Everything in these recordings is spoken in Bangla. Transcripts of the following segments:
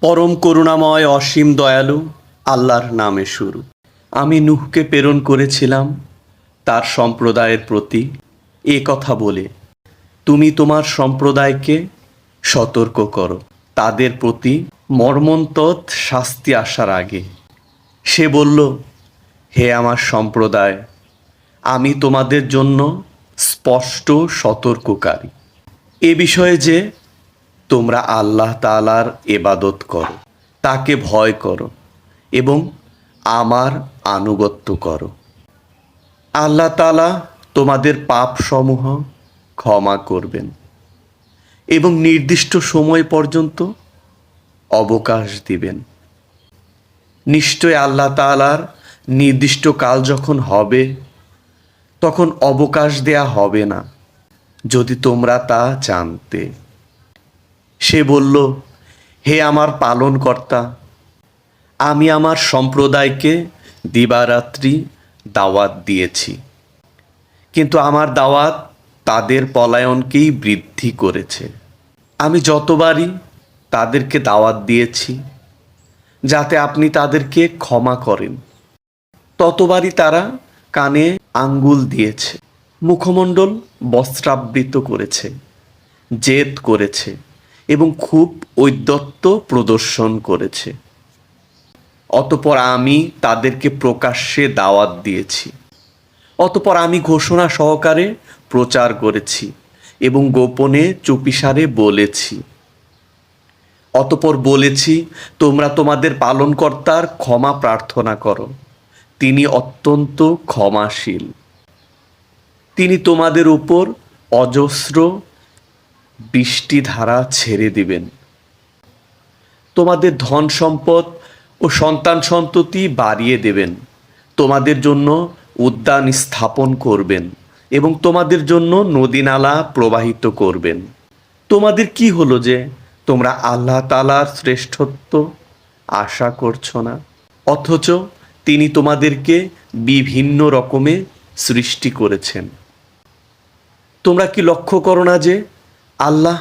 পরম করুণাময় অসীম দয়ালু, আল্লাহর নামে শুরু। আমি নুহকে প্রেরণ করেছিলাম, তার সম্প্রদায়ের প্রতি। এ কথা বলে, তুমি তোমার সম্প্রদায়কে সতর্ক করো। তাদের প্রতি মর্মন্তৎ শাস্তি আসার আগে। সে বলল, হে আমার সম্প্রদায়, আমি তোমাদের জন্য স্পষ্ট সতর্ককারী। এ বিষয়ে যে তোমরা আল্লাহ তালার এবাদত করো, তাকে ভয় করো এবং আমার আনুগত্য করো। আল্লাহ তালা তোমাদের পাপসমূহ ক্ষমা করবেন এবং নির্দিষ্ট সময় পর্যন্ত অবকাশ দিবেন। নিশ্চয় আল্লাহ তালার নির্দিষ্ট কাল যখন হবে, তখন অবকাশ দেয়া হবে না। যদি তোমরা তা জানতে। সে বলল, হে আমার পালনকর্তা, আমি আমার সম্প্রদায়কে দিবারাত্রি দাওয়াত দিয়েছি। কিন্তু আমার দাওয়াত তাদের পলায়নকেই বৃদ্ধি করেছে। আমি যতবারই তাদেরকে দাওয়াত দিয়েছি, যাতে আপনি তাদেরকে ক্ষমা করেন, ততবারই তারা কানে আঙ্গুল দিয়েছে। মুখমণ্ডল বস্ত্রাবৃত করেছে, জেদ করেছে এবং খুব ঔদ্ধত্য প্রদর্শন করেছে। অতপর আমি তাদেরকে প্রকাশ্যে দাওয়াত দিয়েছি। অতপর আমি ঘোষণা সহকারে প্রচার করেছি এবং গোপনে চুপিসারে বলেছি। অতপর বলেছি, তোমরা তোমাদের পালনকর্তার ক্ষমা প্রার্থনা করো। তিনি অত্যন্ত ক্ষমাশীল। তিনি তোমাদের উপর অজস্র বৃষ্টিধারা ছেড়ে দিবেন। তোমাদের ধন সম্পদ ও সন্তান সন্ততি বাড়িয়ে দেবেন। তোমাদের জন্য উদ্যান স্থাপন করবেন এবং তোমাদের জন্য নদীনালা প্রবাহিত করবেন। তোমাদের কি হলো যে তোমরা আল্লাহ তালার শ্রেষ্ঠত্ব আশা করছ না? অথচ তিনি তোমাদেরকে বিভিন্ন রকমে সৃষ্টি করেছেন। তোমরা কি লক্ষ্য করো না যে আল্লাহ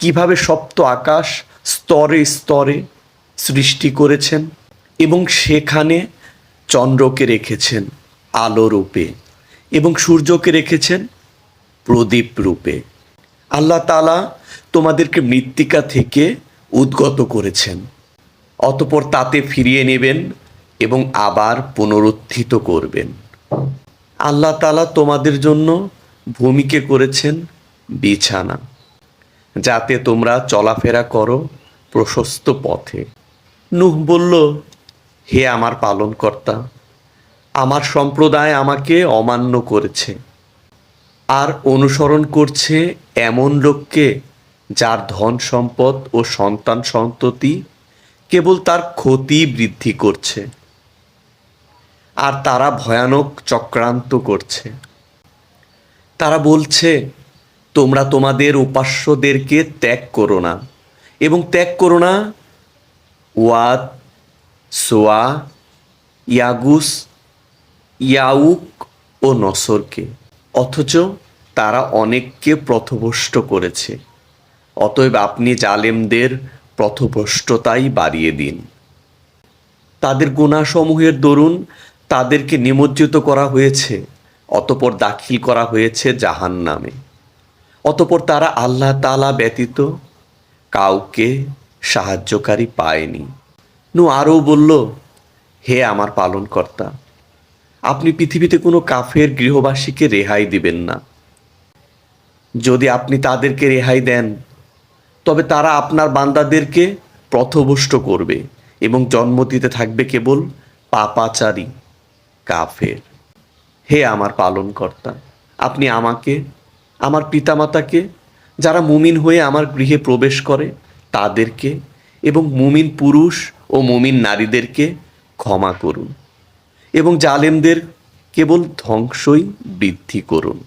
কীভাবে সপ্ত আকাশ স্তরে স্তরে সৃষ্টি করেছেন এবং সেখানে চন্দ্রকে রেখেছেন আলো রূপে এবং সূর্যকে রেখেছেন প্রদীপ রূপে। আল্লাহ তালা তোমাদেরকে মৃত্তিকা থেকে উদ্গত করেছেন। অতপর তাতে ফিরিয়ে নেবেন এবং আবার পুনরুত্থিত করবেন। আল্লাহ তালা তোমাদের জন্য ভূমিকে করেছেন বিছানা। যাতে তোমরা চলাফেরা করো প্রশস্ত পথে। নুহ বলল, হে আমার পালনকর্তা, আমার সম্প্রদায় আমাকে অমান্য করেছে আর অনুসরণ করছে এমন লোককে যার ধন সম্পদ ও সন্তান সন্ততি কেবল তার ক্ষতি বৃদ্ধি করছে। আর তারা ভয়ানক চক্রান্ত করছে। তারা বলছে, তোমরা তোমাদের উপাস্যদেরকে ত্যাগ করো না। এবং ত্যাগ করো না, ওয়াদ, সোয়া, ইয়াগুস, ইয়াউক ও নসরকে। অথচ তারা অনেককে প্রথভষ্ট করেছে। অতএব আপনি জালেমদের প্রথভষ্টতাই বাড়িয়ে দিন। তাদের গুণাসমূহের দরুন তাদেরকে নিমজ্জিত করা হয়েছে। অতপর দাখিল করা হয়েছে জাহান নামে অতপর তারা আল্লাহ তালা ব্যতীত কাউকে সাহায্যকারী পায়নি। নু আরও বলল, হে আমার পালনকর্তা, আপনি পৃথিবীতে কোনো কাফের গৃহবাসীকে রেহাই দিবেন না। যদি আপনি তাদেরকে রেহাই দেন, তবে তারা আপনার বান্দাদেরকে প্রথভষ্ট করবে এবং জন্ম দিতে থাকবে কেবল পাপাচারী কাফের। হে আমার পালন কর্তা আপনি আমাকে, আমার পিতামাতাকে, যারা মুমিন হয়ে আমার গৃহে প্রবেশ করে, তাদেরকে এবং মুমিন পুরুষ ও মুমিন নারীদেরকে ক্ষমা করুন এবং জালেমদের কেবল ধ্বংসই বৃদ্ধি করুন।